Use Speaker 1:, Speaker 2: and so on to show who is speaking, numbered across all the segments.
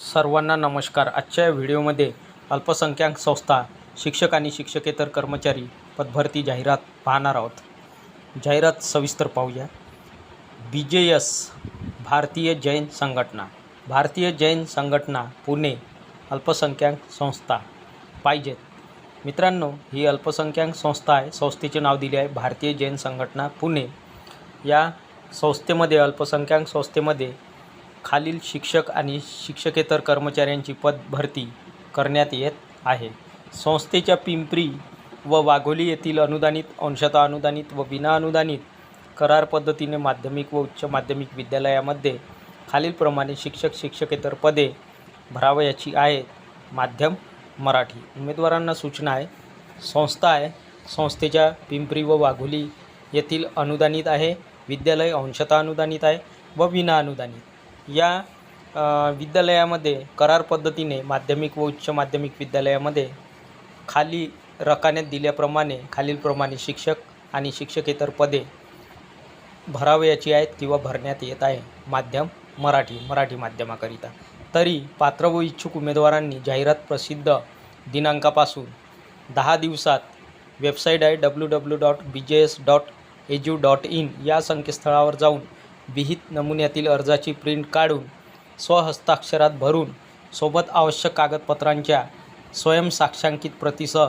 Speaker 1: सर्वांना नमस्कार. आजच्या व्हिडिओमध्ये अल्पसंख्याक संस्था शिक्षक आणि शिक्षकेतर कर्मचारी पदभरती जाहिरात पाहणार आहोत. जाहिरात सविस्तर पाहूया. बी जे एस भारतीय जैन संघटना. भारतीय जैन संघटना पुणे अल्पसंख्याक संस्था. पाहिजेत. मित्रांनो ही अल्पसंख्याक संस्था आहे. संस्थेचे नाव दिले आहे भारतीय जैन संघटना पुणे. या संस्थेमध्ये अल्पसंख्याक संस्थेमध्ये खालील शिक्षक आणि शिक्षकेतर कर्मचाऱ्यांची पद भरती करण्यात येत आहे. संस्थेच्या पिंपरी व वाघोली येथील अनुदानित अंशतः अनुदानित व विना अनुदानित करार पद्धतीने माध्यमिक व उच्च माध्यमिक विद्यालयामध्ये खालीलप्रमाणे शिक्षक शिक्षकेतर पदे भरावयाची आहेत. माध्यम मराठी. उमेदवारांना सूचना आहे संस्था आहे संस्थेच्या पिंपरी व वाघोली येथील अनुदानित आहे विद्यालय अंशतः अनुदानित आहे व विनाअनुदानित या विद्यालयामध्ये करार पद्धतीने माध्यमिक व उच्च माध्यमिक विद्यालयामध्ये खाली रकान्यात दिल्याप्रमाणे खालीलप्रमाणे शिक्षक आणि शिक्षकेतर पदे भरावयाची आहेत किंवा भरण्यात येत आहे. माध्यम मराठी मराठी माध्यमाकरिता. तरी पात्र व इच्छुक उमेदवारांनी जाहिरात प्रसिद्ध दिनांकापासून दहा दिवसात वेबसाईट आहे W W dot B J S dot edu dot in या संकेतस्थळावर जाऊन विहित नमुन्यातील अर्जाची प्रिंट काढून स्वहस्ताक्षरात भरून सोबत आवश्यक कागदपत्रांच्या स्वयंसाक्षांकित प्रतीसह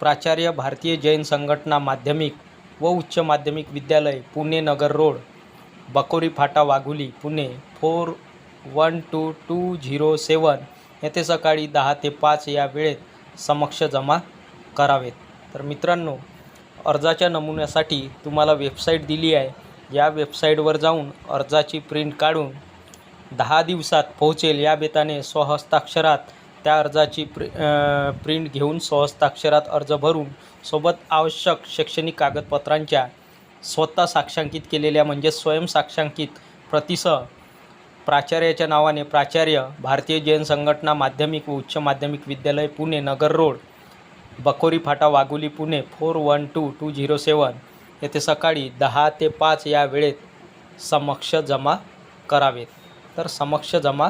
Speaker 1: प्राचार्य भारतीय जैन संघटना माध्यमिक व उच्च माध्यमिक विद्यालय पुणे नगर रोड बकोरी फाटा Wagholi Pune four one two two zero seven येथे सकाळी दहा ते पाच या वेळेत समक्ष जमा करावेत. तर मित्रांनो अर्जाच्या नमुन्यासाठी तुम्हाला वेबसाईट दिली आहे. या वेबसाईटवर जाऊन अर्जाची प्रिंट काढून दहा दिवसात पोहोचेल या बेताने स्वहस्ताक्षरात त्या अर्जाची प्रि प्रिंट घेऊन स्वहस्ताक्षरात अर्ज भरून सोबत आवश्यक शैक्षणिक कागदपत्रांच्या स्वतः साक्षांकित केलेल्या म्हणजे स्वयंसाक्षांकित प्रतिसह प्राचार्याच्या नावाने प्राचार्य भारतीय जैन संघटना माध्यमिक व उच्च माध्यमिक विद्यालय पुणे नगर रोड बकोरी फाटा Wagholi Pune four one two two zero seven येथे सकाळी दहा ते पाच या वेळेत समक्ष जमा करावेत. तर समक्ष जमा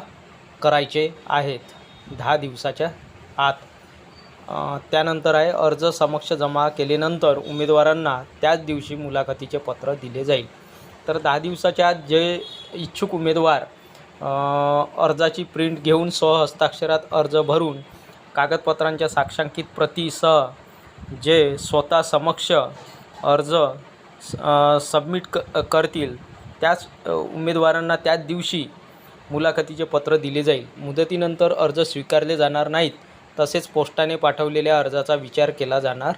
Speaker 1: करायचे आहेत. दहा दिवसाच्या आत. त्यानंतर आहे अर्ज समक्ष जमा केल्यानंतर उमेदवारांना त्याच दिवशी मुलाखतीचे पत्र दिले जाईल. तर दहा दिवसाच्या आत जे इच्छुक उमेदवार अर्जाची प्रिंट घेऊन स्वहस्ताक्षरात अर्ज भरून कागदपत्रांच्या साक्षांकित प्रतीसह जे स्वतः समक्ष अर्ज सबमिट क करतील. त्याच उमेदवारांना त्याच दिवशी मुलाखतीचे पत्र दिले जाईल. मुदतीनंतर अर्ज स्वीकारले जाणार नाहीत तसेच पोस्टाने पाठवलेल्या अर्जाचा विचार केला जाणार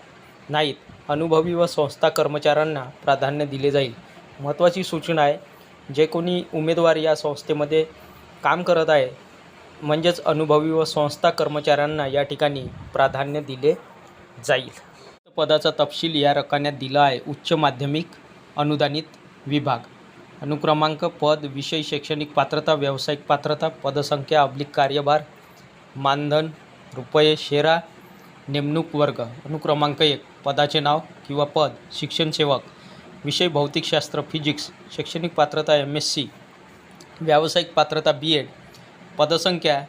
Speaker 1: नाहीत. अनुभवी व संस्था कर्मचाऱ्यांना प्राधान्य दिले जाईल. महत्त्वाची सूचना आहे जे कोणी उमेदवार या संस्थेमध्ये काम करत आहे म्हणजेच अनुभवी व संस्था कर्मचाऱ्यांना या ठिकाणी प्राधान्य दिले जाईल. पदाचा तपशील या रकान्यात दिला आहे. उच्च माध्यमिक अनुदानित विभाग. अनुक्रमांक पद विषय शैक्षणिक पात्रता व्यावसायिक पात्रता पदसंख्या अब्लिक कार्यभार मानधन रुपये शेरा नेमणूक वर्ग. अनुक्रमांक एक पदाचे नाव किंवा पद शिक्षण सेवक. विषय भौतिकशास्त्र फिजिक्स शैक्षणिक पात्रता एम एस सी. व्यावसायिक पात्रता बी एड. पदसंख्या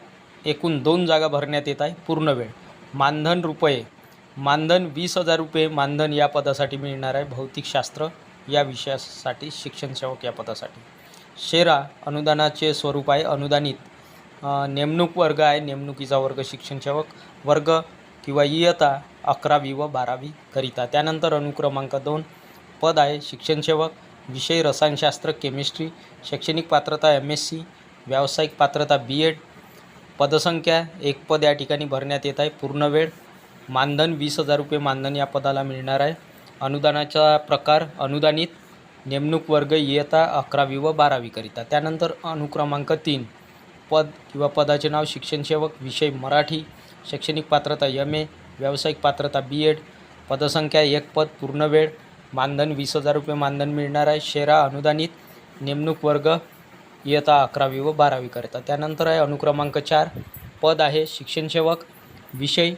Speaker 1: एकूण दोन जागा भरण्यात येत आहे. पूर्ण वेळ. मानधन रुपये मानधन वीस हजार रुपये मानधन या पदासाठी मिळणार आहे. भौतिकशास्त्र या विषयासाठी शिक्षण सेवक या पदासाठी. शेरा अनुदानाचे स्वरूप आहे अनुदानित. नेमणूक वर्ग आहे नेमणुकीचा वर्ग शिक्षण सेवक. वर्ग किंवा इयता अकरावी व बारावी करिता. त्यानंतर अनुक्रमांक दोन पद आहे शिक्षण सेवक. विषय रसायनशास्त्र केमिस्ट्री. शैक्षणिक पात्रता एम एस सी. व्यावसायिक पात्रता बी एड. पदसंख्या एक पद या ठिकाणी भरण्यात येत आहे. पूर्ण वेळ मानधन वीस हजार रुपये मानधन या पदाला मिळणार आहे. अनुदानाचा प्रकार अनुदानित नेमणूक वर्ग इयत्ता अकरावी व बारावीकरिता त्यानंतर अनुक्रमांक तीन पद किंवा पदाचे नाव शिक्षणसेवक विषय मराठी शैक्षणिक पात्रता एम ए व्यावसायिक पात्रता बी एड पदसंख्या एक पद पूर्ण वेळ मानधन वीस हजार रुपये मानधन मिळणार आहे. शेरा अनुदानित नेमणूक वर्ग इयत्ता अकरावी व बारावीकरिता त्यानंतर आहे अनुक्रमांक चार पद आहे शिक्षणसेवक विषय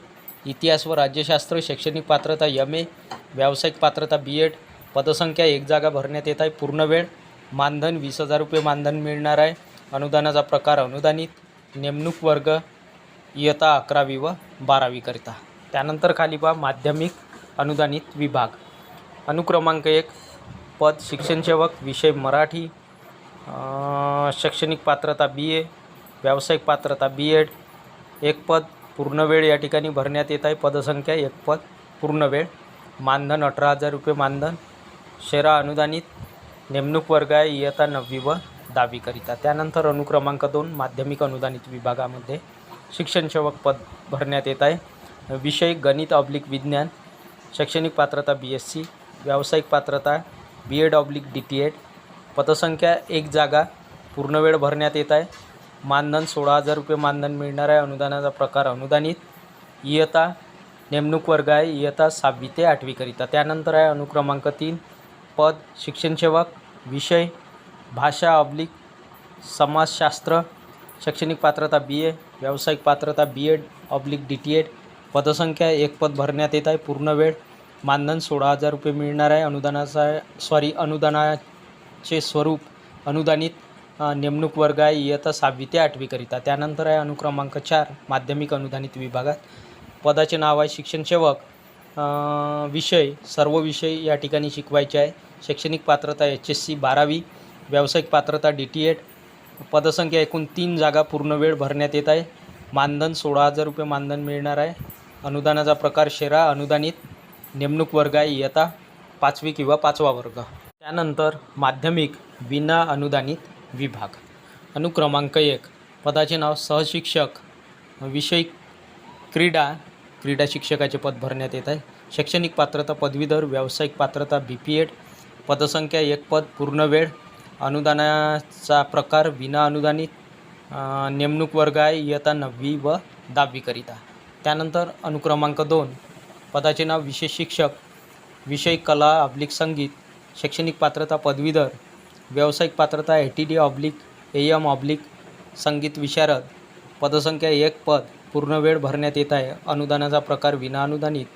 Speaker 1: इतिहास व राज्यशास्त्र शैक्षणिक पात्रता यम ए व्यावसायिक पात्रता बी एड पदसंख्या एक जागा भरण्यात येत आहे. पूर्ण वेळ मानधन वीस हजार रुपये मानधन मिळणार आहे. अनुदानाचा प्रकार अनुदानित नेमणूक वर्ग इयत्ता अकरावी व बारावीकरिता त्यानंतर खाली पहा माध्यमिक अनुदानित विभाग. अनुक्रमांक एक पद शिक्षणसेवक विषय मराठी शैक्षणिक पात्रता बी ए व्यावसायिक पात्रता बी एड एक पद पूर्णवेळ या ठिकाणी भरण्यात येत आहे. पदसंख्या एक पद पूर्णवेळ मानधन अठरा हजार रुपये मानधन. शेरा अनुदानित. नेमणूक वर्ग आहे. इयत्ता नववी व दहावीकरिता त्यानंतर अनुक्रमांक दोन माध्यमिक अनुदानित विभागामध्ये शिक्षणसेवक पद भरण्यात येत आहे. विषय गणित ऑब्लिक विज्ञान. शैक्षणिक पात्रता बी एस सी व्यावसायिक पात्रता B Ed oblique D T Ed पदसंख्या एक जागा. पूर्णवेळ भरण्यात येत आहे. मानधन सोळा हजार रुपये मानधन मिळणार आहे. अनुदानाचा प्रकार अनुदानित इयता नेमणूक वर्ग आहे. इयता सहावी ते आठवीकरिता त्यानंतर आहे अनुक्रमांक तीन पद शिक्षणसेवक विषय भाषा ऑब्लिक समाजशास्त्र शैक्षणिक पात्रता बी ए व्यावसायिक पात्रता B Ed oblique D T Ed पदसंख्या एक पद भरण्यात येत आहे. पूर्ण वेळ मानधन सोळा हजार रुपये मिळणार आहे. अनुदानाचा सॉरी अनुदानाचे स्वरूप अनुदानित नेमणूक वर्ग आहे इयत्ता सहावी ते आठवीकरिता त्यानंतर आहे अनुक्रमांक चार माध्यमिक अनुदानित विभागात. पदाचे नाव आहे शिक्षणसेवक विषय सर्व विषय या ठिकाणी शिकवायचे आहे. शैक्षणिक पात्रता एच एस सी बारावी व्यावसायिक पात्रता डी टी एड. पदसंख्या एकूण तीन जागा पूर्ण वेळ भरण्यात येत आहे. मानधन सोळा हजार रुपये मानधन मिळणार आहे. अनुदानाचा प्रकार शेरा अनुदानित. नेमणूक वर्ग आहे इयत्ता पाचवी किंवा पाचवा वर्ग. त्यानंतर माध्यमिक विना अनुदानित. विभाग. अनुक्रमांक एक. पदाचे नाव सहशिक्षक. विषय क्रीडा. क्रीडा शिक्षकाचे पद भरण्यात येत आहे. शैक्षणिक पात्रता पदवीधर व्यावसायिक पात्रता बी पी एड पदसंख्या एक पद पूर्णवेळ अनुदानाचा प्रकार विना अनुदानित नेमणूक वर्ग आहे इयत्ता नववी व दहावीकरिता त्यानंतर अनुक्रमांक दोन. पदाचे नाव विशेष शिक्षक. विषय कला अब्लिक संगीत. शैक्षणिक पात्रता पदवीधर. व्यावसायिक पात्रता A T D oblique A M oblique संगीत विशारद. पदसंख्या एक पद पूर्णवेळ भरण्यात येत आहे. अनुदानाचा प्रकार विनाअनुदानित.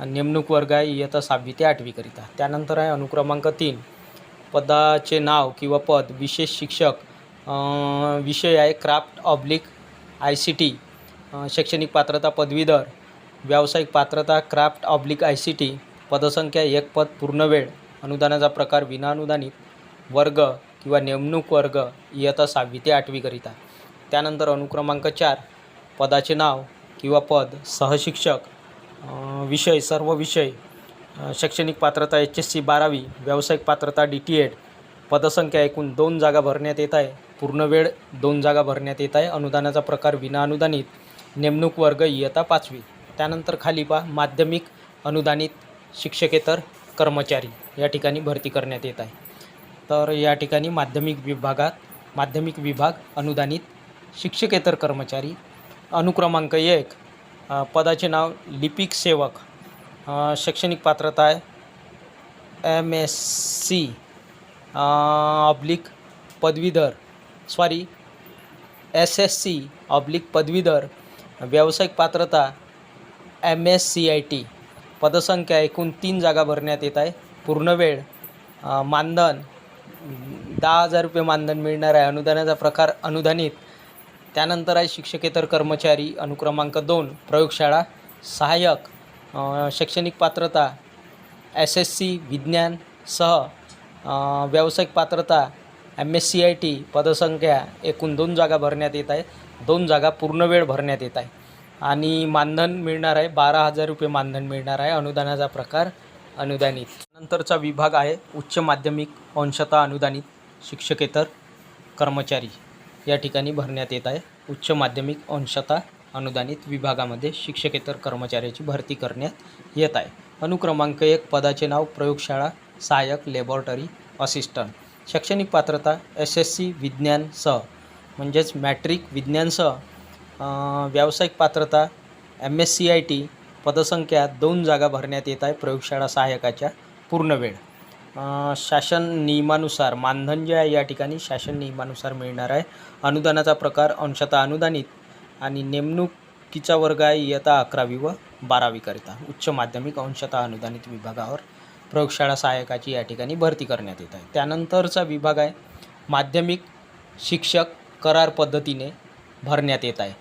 Speaker 1: नेमणूक वर्ग आहे इयत्ता सहावी ते आठवीकरिता त्यानंतर आहे अनुक्रमांक तीन. पदाचे नाव किंवा पद विशेष शिक्षक विषय आहे craft oblique I C T शैक्षणिक पात्रता पदवीधर. व्यावसायिक पात्रता craft oblique I C T पदसंख्या एक पद पूर्णवेळ अनुदानाचा प्रकार विना अनुदानित वर्ग किंवा नेमणूक वर्ग इयत्ता सहावी ते आठवीकरिता त्यानंतर अनुक्रमांक चार पदाचे नाव किंवा पद सहशिक्षक विषय सर्व विषय शैक्षणिक पात्रता एच एस सी बारावी व्यावसायिक पात्रता डी टी एड पदसंख्या एकूण दोन जागा भरण्यात येत आहे. पूर्ण वेळ दोन जागा भरण्यात येत आहे. अनुदानाचा प्रकार विनाअनुदानित नेमणूक वर्ग इयत्ता पाचवी. त्यानंतर खाली पहा माध्यमिक अनुदानित शिक्षकेतर कर्मचारी या ठिकाणी भरती करण्यात येत आहे. तर या ठिकाणी माध्यमिक विभागात माध्यमिक विभाग अनुदानित शिक्षकेतर कर्मचारी अनुक्रमांक एक पदाचे नाव लिपिक सेवक शैक्षणिक पात्रता आहे एम एस सी ऑब्लिक पदवीधर sorry S S C oblique पदवीधर व्यावसायिक पात्रता M S C I T पदसंख्या एकूण तीन जागा भरण्यात येत आहे पूर्णवेळ मानधन दहा हजार रुपये मानधन मिळणार आहे. अनुदानाचा प्रकार अनुदानित. त्यानंतर आहे शिक्षकेतर कर्मचारी अनुक्रमांक दोन प्रयोगशाळा सहाय्यक शैक्षणिक पात्रता एस एस सी विज्ञान सह व्यावसायिक पात्रता M S C I T पदसंख्या एकूण दोन जागा भरण्यात येत आहे. दोन जागा पूर्णवेळ भरण्यात येत आहे. आणि मानधन मिळणार आहे बारा हजार रुपये मानधन मिळणार आहे. अनुदानाचा प्रकार अनुदानित. नंतरचा विभाग आहे उच्च माध्यमिक अंशतः अनुदानित. शिक्षकेतर कर्मचारी या ठिकाणी भरण्यात येत आहे. उच्च माध्यमिक अंशता अनुदानित विभागामध्ये शिक्षकेतर कर्मचाऱ्याची भरती करण्यात येत आहे. अनुक्रमांक एक पदाचे नाव प्रयोगशाळा सहाय्यक लॅबॉरेटरी असिस्टंट शैक्षणिक पात्रता एस एस सी विज्ञानसह म्हणजेच मॅट्रिक विज्ञानसह व्यावसायिक पात्रता M S C I T पदसंख्या दोन जागा भरण्यात येत आहे. प्रयोगशाळा सहाय्यकाच्या पूर्ण वेळ. शासन नियमानुसार मानधन जे आहे या ठिकाणी शासन नियमानुसार मिळणार आहे. अनुदानाचा प्रकार अंशतः अनुदानित आणि नेमणुकीचा वर्ग आहे इयत्ता अकरावी व बारावीकरिता उच्च माध्यमिक अंशतः अनुदानित विभागावर प्रयोगशाळा सहाय्यकाची या ठिकाणी भरती करण्यात येत आहे. त्यानंतरचा विभाग आहे माध्यमिक शिक्षक करार पद्धतीने भरण्यात येत आहे.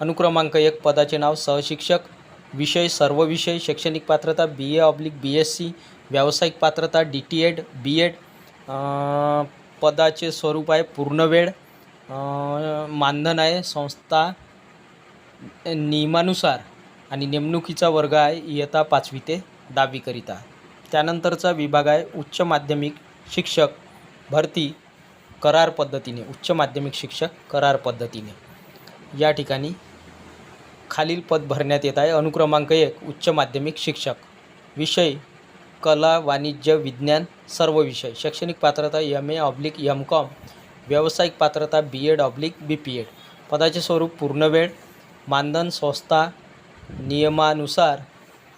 Speaker 1: अनुक्रमांक एक पदाचे नाव सहशिक्षक विषय सर्व विषय शैक्षणिक पात्रता B A oblique B S C व्यावसायिक पात्रता D T Ed B Ed पदाचे स्वरूप आहे पूर्णवेळ मानधन आहे संस्था नियमानुसार आणि नेमणुकीचा वर्ग आहे इयत्ता पाचवी ते दहावीकरिता. त्यानंतरचा विभाग आहे उच्च माध्यमिक शिक्षक भरती करार पद्धतीने उच्च माध्यमिक शिक्षक करार पद्धतीने. या ठिकाणी खालील पद भरण्यात येत आहे. अनुक्रमांक एक उच्च माध्यमिक शिक्षक. विषय कला वाणिज्य विज्ञान सर्व विषय. शैक्षणिक पात्रता M A oblique M Com व्यावसायिक पात्रता B Ed oblique B P Ed पदाचे स्वरूप पूर्णवेळ मानधन संस्था नियमानुसार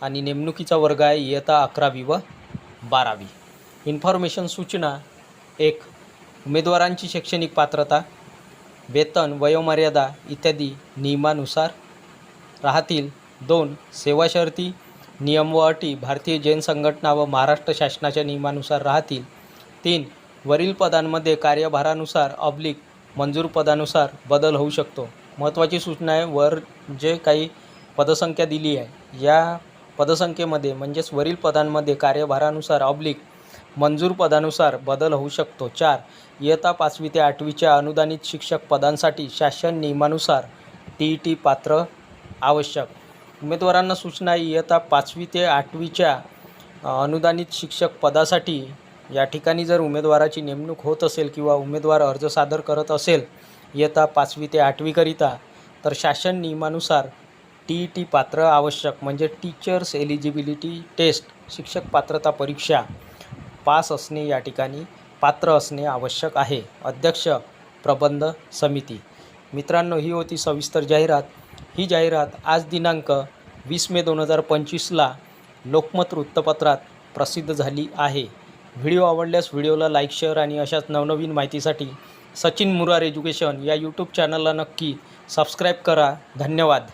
Speaker 1: आणि नेमणुकीचा वर्ग आहे इयत्ता अकरावी व बारावी. इन्फॉर्मेशन सूचना एक उमेदवारांची शैक्षणिक पात्रता वेतन वयोमर्यादा इत्यादी नियमानुसार राहतील. दोन सेवा शर्ती नियम व अटी भारतीय जैन संघटना व महाराष्ट्र शासनाच्या नियमानुसार राहतील. तीन वरील पदांमध्ये कार्यभारानुसार ऑब्लिक मंजूर पदानुसार बदल होऊ शकतो. महत्त्वाची सूचना आहे वर जे काही पदसंख्या दिली आहे या पदसंख्येमध्ये म्हणजेच वरील पदांमध्ये कार्यभारानुसार ऑब्लिक मंजूर पदानुसार बदल होऊ शकतो. चार इयत्ता पाचवी ते आठवीच्या अनुदानित शिक्षक पदांसाठी शासन नियमानुसार टी ई टी पात्र आवश्यक. उमेदवारांना सूचना इयत्ता पाचवी ते आठवीच्या अनुदानित शिक्षक पदासाठी या ठिकाणी जर उमेदवाराची नेमणूक होत असेल किंवा उमेदवार अर्ज सादर करत असेल इयत्ता पाचवी ते आठवीकरिता तर शासन नियमानुसार टी ई टी पात्र आवश्यक म्हणजे टीचर्स एलिजिबिलिटी टेस्ट शिक्षक पात्रता परीक्षा पास असणे या ठिकाणी पात्र असणे आवश्यक आहे. अध्यक्ष प्रबंध समिती. मित्रांनो ही होती सविस्तर जाहिरात. ही जाहिरात आज दिनांक वीस मे दोन हजार पंचवीसला लोकमत वृत्तपत्रात प्रसिद्ध झाली आहे. व्हिडिओ आवडल्यास व्हिडिओला लाईक शेअर आणि अशाच नवनवीन माहितीसाठी सचिन मुरार एज्युकेशन या यूट्यूब चॅनलला नक्की सबस्क्राईब करा. धन्यवाद.